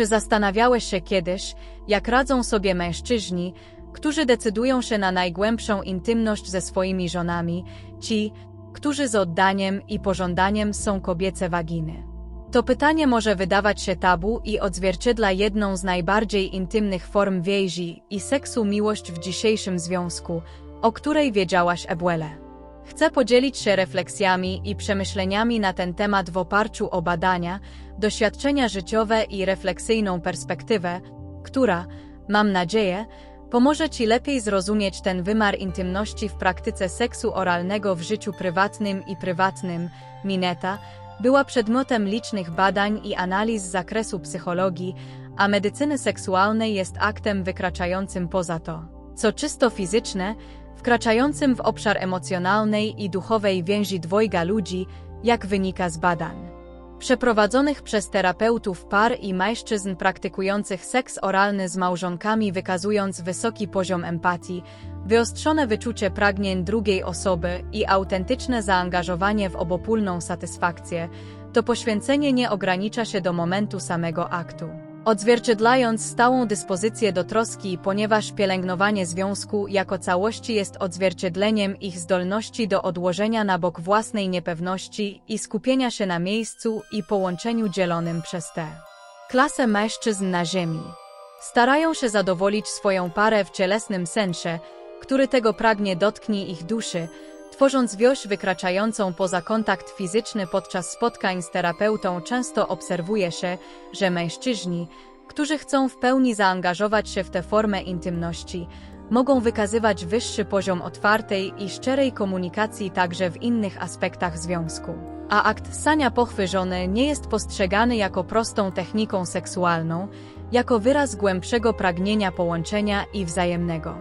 Czy zastanawiałeś się kiedyś, jak radzą sobie mężczyźni, którzy decydują się na najgłębszą intymność ze swoimi żonami, ci, którzy z oddaniem i pożądaniem są kobiece waginy? To pytanie może wydawać się tabu i odzwierciedla jedną z najbardziej intymnych form więzi i seksu miłość w dzisiejszym związku, o której wiedziałaś Ebuele. Chcę podzielić się refleksjami i przemyśleniami na ten temat w oparciu o badania, doświadczenia życiowe i refleksyjną perspektywę, która, mam nadzieję, pomoże Ci lepiej zrozumieć ten wymiar intymności w praktyce seksu oralnego w życiu prywatnym i prywatnym. Mineta była przedmiotem licznych badań i analiz z zakresu psychologii, a medycyny seksualnej jest aktem wykraczającym poza to, co czysto fizyczne, wkraczającym w obszar emocjonalnej i duchowej więzi dwojga ludzi, jak wynika z badań. Przeprowadzonych przez terapeutów par i mężczyzn praktykujących seks oralny z małżonkami wykazując wysoki poziom empatii, wyostrzone wyczucie pragnień drugiej osoby i autentyczne zaangażowanie w obopólną satysfakcję, to poświęcenie nie ogranicza się do momentu samego aktu odzwierciedlając stałą dyspozycję do troski, ponieważ pielęgnowanie związku jako całości jest odzwierciedleniem ich zdolności do odłożenia na bok własnej niepewności i skupienia się na miejscu i połączeniu dzielonym przez tę klasę mężczyzn na ziemi. Starają się zadowolić swoją parę w cielesnym sensie, który tego pragnie dotknie ich duszy, Tworząc wioś wykraczającą poza kontakt fizyczny podczas spotkań z terapeutą często obserwuje się, że mężczyźni, którzy chcą w pełni zaangażować się w tę formę intymności, mogą wykazywać wyższy poziom otwartej i szczerej komunikacji także w innych aspektach związku. A akt ssania pochwy żony nie jest postrzegany jako prostą techniką seksualną, jako wyraz głębszego pragnienia połączenia i wzajemnego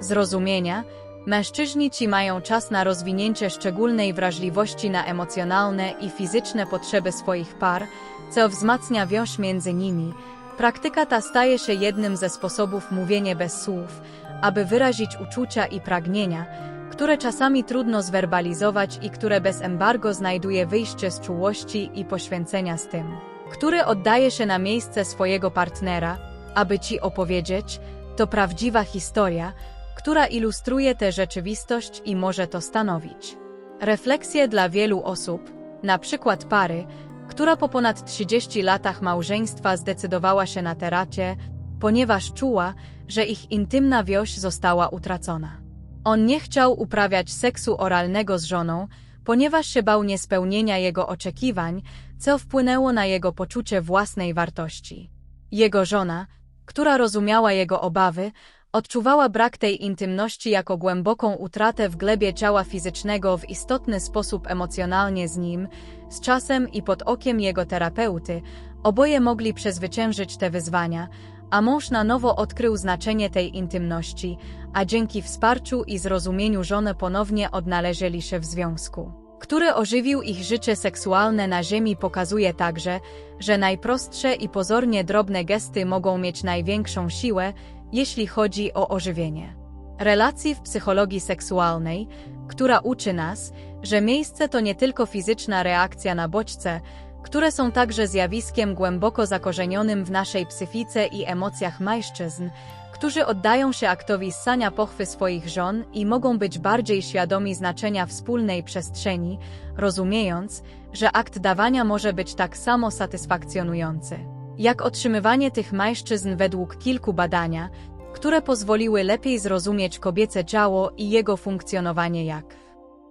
zrozumienia, Mężczyźni ci mają czas na rozwinięcie szczególnej wrażliwości na emocjonalne i fizyczne potrzeby swoich par, co wzmacnia więź między nimi. Praktyka ta staje się jednym ze sposobów mówienia bez słów, aby wyrazić uczucia i pragnienia, które czasami trudno zwerbalizować i które bez embargo znajduje wyjście z czułości i poświęcenia z tym, który oddaje się na miejsce swojego partnera, aby ci opowiedzieć, to prawdziwa historia, która ilustruje tę rzeczywistość i może to stanowić refleksję dla wielu osób, na przykład pary, która po ponad 30 latach małżeństwa zdecydowała się na terapię, ponieważ czuła, że ich intymna wioś została utracona. On nie chciał uprawiać seksu oralnego z żoną, ponieważ się bał niespełnienia jego oczekiwań, co wpłynęło na jego poczucie własnej wartości. Jego żona, która rozumiała jego obawy, Odczuwała brak tej intymności jako głęboką utratę w glebie ciała fizycznego w istotny sposób emocjonalnie z nim, z czasem i pod okiem jego terapeuty, oboje mogli przezwyciężyć te wyzwania, a mąż na nowo odkrył znaczenie tej intymności, a dzięki wsparciu i zrozumieniu żony ponownie odnaleźli się w związku, który ożywił ich życie seksualne na ziemi pokazuje także, że najprostsze i pozornie drobne gesty mogą mieć największą siłę, jeśli chodzi o ożywienie. Relacji w psychologii seksualnej, która uczy nas, że miejsce to nie tylko fizyczna reakcja na bodźce, które są także zjawiskiem głęboko zakorzenionym w naszej psychice i emocjach mężczyzn, którzy oddają się aktowi ssania pochwy swoich żon i mogą być bardziej świadomi znaczenia wspólnej przestrzeni, rozumiejąc, że akt dawania może być tak samo satysfakcjonujący jak otrzymywanie tych mężczyzn według kilku badania, które pozwoliły lepiej zrozumieć kobiece ciało i jego funkcjonowanie jak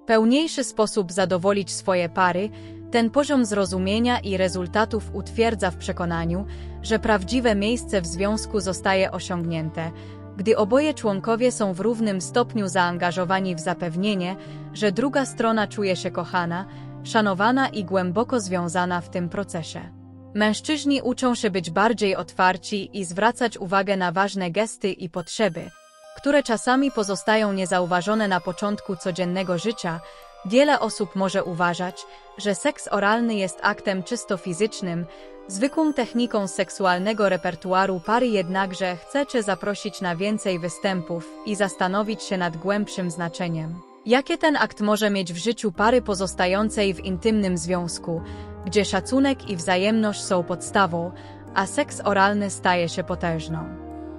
pełniejszy sposób zadowolić swoje pary, ten poziom zrozumienia i rezultatów utwierdza w przekonaniu, że prawdziwe miejsce w związku zostaje osiągnięte, gdy oboje członkowie są w równym stopniu zaangażowani w zapewnienie, że druga strona czuje się kochana, szanowana i głęboko związana w tym procesie. Mężczyźni uczą się być bardziej otwarci i zwracać uwagę na ważne gesty i potrzeby, które czasami pozostają niezauważone na początku codziennego życia. Wiele osób może uważać, że seks oralny jest aktem czysto fizycznym, zwykłą techniką seksualnego repertuaru pary jednakże chcecie zaprosić na więcej występów i zastanowić się nad głębszym znaczeniem. Jakie ten akt może mieć w życiu pary pozostającej w intymnym związku, gdzie szacunek i wzajemność są podstawą, a seks oralny staje się potężną.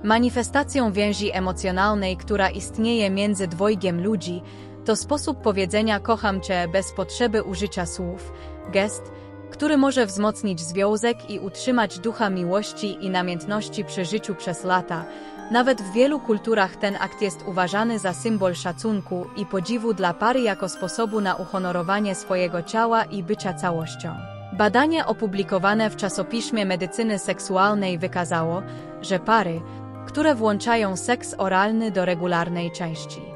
Manifestacją więzi emocjonalnej, która istnieje między dwojgiem ludzi, to sposób powiedzenia kocham cię bez potrzeby użycia słów, gest, który może wzmocnić związek i utrzymać ducha miłości i namiętności przy życiu przez lata. Nawet w wielu kulturach ten akt jest uważany za symbol szacunku i podziwu dla pary jako sposobu na uhonorowanie swojego ciała i bycia całością. Badanie opublikowane w czasopiśmie medycyny seksualnej wykazało, że pary, które włączają seks oralny do regularnej części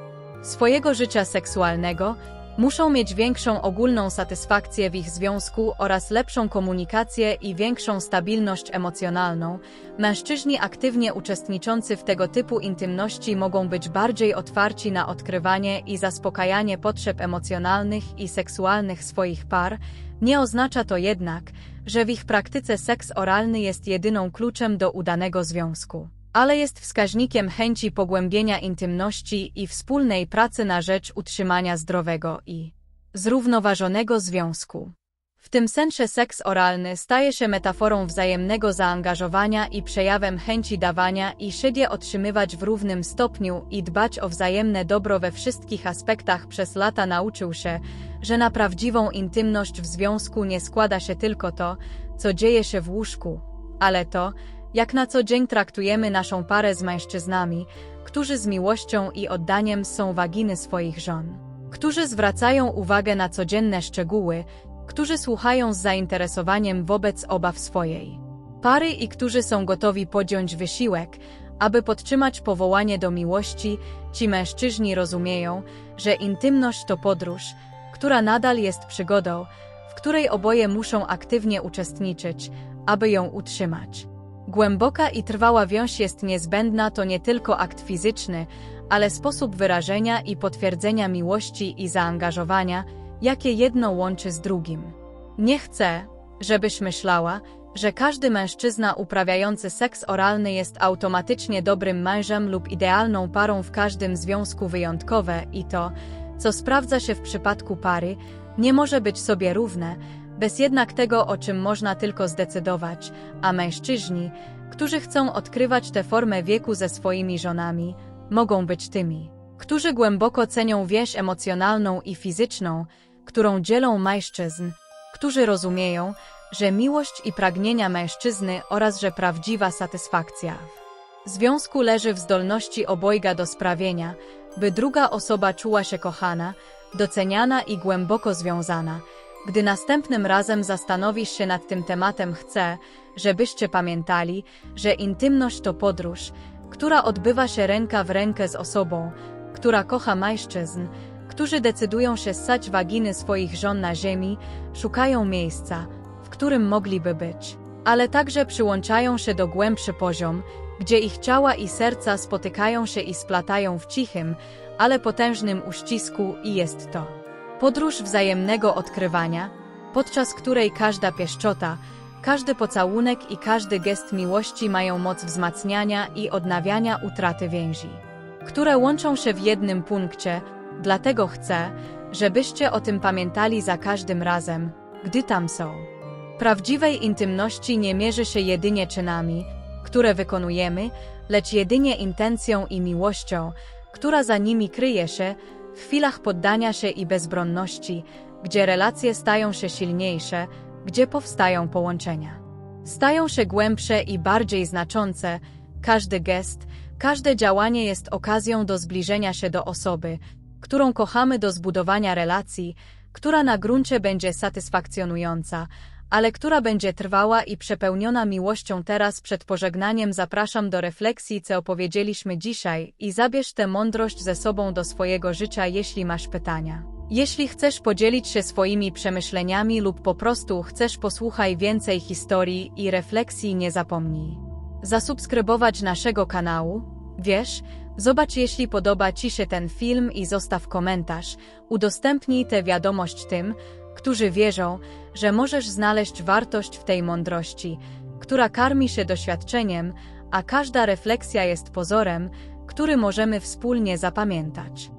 swojego życia seksualnego, muszą mieć większą ogólną satysfakcję w ich związku oraz lepszą komunikację i większą stabilność emocjonalną. Mężczyźni aktywnie uczestniczący w tego typu intymności mogą być bardziej otwarci na odkrywanie i zaspokajanie potrzeb emocjonalnych i seksualnych swoich par. Nie oznacza to jednak, że w ich praktyce seks oralny jest jedyną kluczem do udanego związku ale jest wskaźnikiem chęci pogłębienia intymności i wspólnej pracy na rzecz utrzymania zdrowego i zrównoważonego związku. W tym sensie seks oralny staje się metaforą wzajemnego zaangażowania i przejawem chęci dawania i siebie otrzymywać w równym stopniu i dbać o wzajemne dobro we wszystkich aspektach przez lata nauczył się, że na prawdziwą intymność w związku nie składa się tylko to, co dzieje się w łóżku, ale to, jak na co dzień traktujemy naszą parę z mężczyznami, którzy z miłością i oddaniem są waginy swoich żon, którzy zwracają uwagę na codzienne szczegóły, którzy słuchają z zainteresowaniem wobec obaw swojej pary i którzy są gotowi podjąć wysiłek, aby podtrzymać powołanie do miłości, ci mężczyźni rozumieją, że intymność to podróż, która nadal jest przygodą, w której oboje muszą aktywnie uczestniczyć, aby ją utrzymać. Głęboka i trwała więź jest niezbędna to nie tylko akt fizyczny, ale sposób wyrażenia i potwierdzenia miłości i zaangażowania, jakie jedno łączy z drugim. Nie chcę, żebyś myślała, że każdy mężczyzna uprawiający seks oralny jest automatycznie dobrym mężem lub idealną parą w każdym związku wyjątkowe i to, co sprawdza się w przypadku pary, nie może być sobie równe, bez jednak tego, o czym można tylko zdecydować, a mężczyźni, którzy chcą odkrywać tę formę wieku ze swoimi żonami, mogą być tymi, którzy głęboko cenią więź emocjonalną i fizyczną, którą dzielą mężczyzn, którzy rozumieją, że miłość i pragnienia mężczyzny oraz że prawdziwa satysfakcja. W związku leży w zdolności obojga do sprawienia, by druga osoba czuła się kochana, doceniana i głęboko związana, gdy następnym razem zastanowisz się nad tym tematem, chcę, żebyście pamiętali, że intymność to podróż, która odbywa się ręka w rękę z osobą, która kocha mężczyzn, którzy decydują się ssać waginy swoich żon na ziemi, szukają miejsca, w którym mogliby być, ale także przyłączają się do głębszy poziom, gdzie ich ciała i serca spotykają się i splatają w cichym, ale potężnym uścisku i jest to. Podróż wzajemnego odkrywania, podczas której każda pieszczota, każdy pocałunek i każdy gest miłości mają moc wzmacniania i odnawiania utraty więzi, które łączą się w jednym punkcie, dlatego chcę, żebyście o tym pamiętali za każdym razem, gdy tam są. Prawdziwej intymności nie mierzy się jedynie czynami, które wykonujemy, lecz jedynie intencją i miłością, która za nimi kryje się, w chwilach poddania się i bezbronności, gdzie relacje stają się silniejsze, gdzie powstają połączenia. Stają się głębsze i bardziej znaczące, każdy gest, każde działanie jest okazją do zbliżenia się do osoby, którą kochamy do zbudowania relacji, która na gruncie będzie satysfakcjonująca, ale która będzie trwała i przepełniona miłością teraz przed pożegnaniem zapraszam do refleksji, co opowiedzieliśmy dzisiaj i zabierz tę mądrość ze sobą do swojego życia, jeśli masz pytania. Jeśli chcesz podzielić się swoimi przemyśleniami lub po prostu chcesz posłuchać więcej historii i refleksji, nie zapomnij zasubskrybować naszego kanału. Wiesz, zobacz jeśli podoba Ci się ten film i zostaw komentarz. Udostępnij tę wiadomość tym, którzy wierzą, że możesz znaleźć wartość w tej mądrości, która karmi się doświadczeniem, a każda refleksja jest pozorem, który możemy wspólnie zapamiętać.